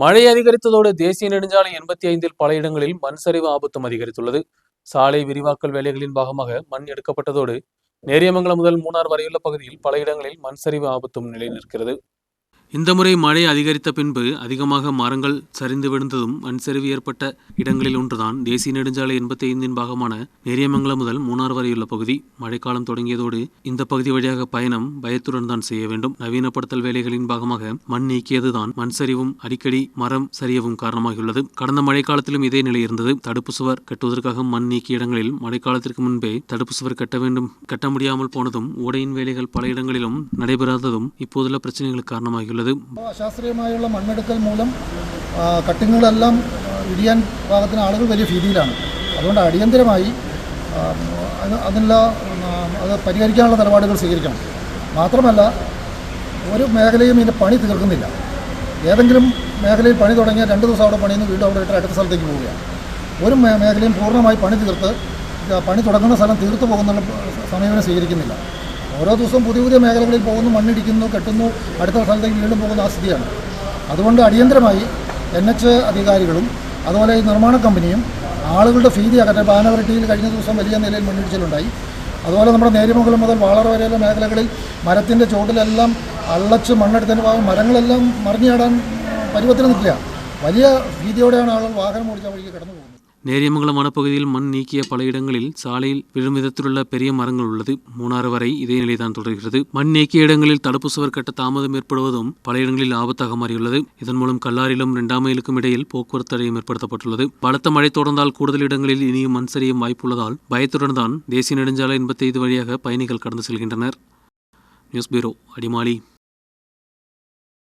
மழை அதிகரித்ததோடு தேசிய நெடுஞ்சாலை எண்பத்தி ஐந்தில் பல இடங்களில் மண் சரிவு ஆபத்தும் அதிகரித்துள்ளது. சாலை விரிவாக்கல் வேலைகளின் பாகமாக மண் எடுக்கப்பட்டதோடு நேரியமங்கலம் முதல் மூணார் வரையுள்ள பகுதியில் பல இடங்களில் மண் சரிவு ஆபத்தும் நிலை நிற்கிறது இந்த முறை மழை அதிகரித்த பின்பு அதிகமாக மரங்கள் சரிந்து விழுந்ததும் மண் சரிவு ஏற்பட்ட இடங்களில் ஒன்றுதான். தேசிய நெடுஞ்சாலை எண்பத்தி ஐந்தின் பாகமான நேரியமங்கலம் முதல் மூணார் வரையுள்ள பகுதி மழைக்காலம் தொடங்கியதோடு இந்த பகுதி வழியாக பயணம் பயத்துடன் தான் செய்ய வேண்டும். நவீனப்படுத்தல் வேலைகளின் பாகமாக மண் நீக்கியதுதான் மண் சரிவும் அடிக்கடி மரம் சரியவும் காரணமாகியுள்ளது. கடந்த மழைக்காலத்திலும் இதே நிலை இருந்தது. தடுப்பு சுவர் கட்டுவதற்காக மண் நீக்கிய இடங்களில் மழைக்காலத்திற்கு முன்பே தடுப்பு சுவர் கட்ட வேண்டும். கட்ட முடியாமல் போனதும் ஓடையின் வேலைகள் பல இடங்களிலும் நடைபெறாததும் இப்போதுள்ள பிரச்சனைகளுக்கு காரணமாகியுள்ளது. അശാസ്ത്രീയമായുള്ള മണ്ണെടുക്കൽ മൂലം കട്ടിങ്ങുകളെല്ലാം ഇടിയാൻ പാകത്തിന് ആളുകൾ വലിയ ഭീതിയിലാണ്. അതുകൊണ്ട് അടിയന്തരമായി അതിനുള്ള അത് പരിഹരിക്കാനുള്ള നിലപാടുകൾ സ്വീകരിക്കണം. മാത്രമല്ല ഒരു മേഖലയും ഇതിന്റെ പണി തീർക്കുന്നില്ല. ഏതെങ്കിലും മേഖലയിൽ പണി തുടങ്ങിയാൽ രണ്ട് ദിവസം അവിടെ പണിയുന്നു വീണ്ടും അവിടെ ഇട്ട് അടുത്ത സ്ഥലത്തേക്ക് പോവുകയാണ്. ഒരു മേഖലയും പൂർണമായി പണി തീർത്ത് പണി തുടങ്ങുന്ന സ്ഥലം തീർത്തു പോകുന്ന സമീപനം സ്വീകരിക്കുന്നില്ല. ഓരോ ദിവസവും പുതിയ പുതിയ മേഖലകളിൽ പോകുന്നു മണ്ണിടിക്കുന്നു കെട്ടുന്നു അടുത്ത സ്ഥലത്തേക്ക് വീണ്ടും പോകുന്ന ആ സ്ഥിതിയാണ്. അതുകൊണ്ട് അടിയന്തരമായി എൻ എച്ച് അധികാരികളും അതുപോലെ ഈ നിർമ്മാണ കമ്പനിയും ആളുകളുടെ ഭീതി അകറ്റാൻ ബാനവരട്ടിയിൽ കഴിഞ്ഞ ദിവസം വലിയ നിലയിൽ മണ്ണിടിച്ചിലുണ്ടായി. അതുപോലെ നമ്മുടെ നേരിമംഗലം മുതൽ വാളർ വരെയുള്ള മേഖലകളിൽ മരത്തിന്റെ ചുവട്ടിലെല്ലാം അള്ളച്ച് മണ്ണെടുത്തതിന് ഭാഗം മരങ്ങളെല്ലാം മറിഞ്ഞാടാൻ പരുവത്തിന് നിൽക്കുക വലിയ ഭീതിയോടെയാണ് ആളുകൾ വാഹനം ഓടിച്ച വഴിക്ക് കടന്നു പോകുന്നത് நேரியமங்கலம் வனப்பகுதியில் மண் நீக்கிய பல இடங்களில் சாலையில் விழும் விதத்திலுள்ள பெரிய மரங்கள் உள்ளது. மூணாறு வரை இதே நிலைதான் தொடர்கிறது. மண் நீக்கிய இடங்களில் தடுப்பு சுவர் கட்ட தாமதம் ஏற்படுவதும் பல இடங்களில் ஆபத்தாக மாறியுள்ளது. இதன் மூலம் கல்லாரிலும் இரண்டாம் மைலுக்கும் இடையில் போக்குவரத்து தடையும் ஏற்படுத்தப்பட்டுள்ளது. பலத்த மழை தொடர்ந்தால் கூடுதல் இடங்களில் இனியும் மண் சரியும் வாய்ப்புள்ளதால் பயத்துடன் தான் தேசிய நெடுஞ்சாலை எண்பத்தி ஐந்து வழியாக பயணிகள் கடந்து செல்கின்றனர். News bureau Adimali.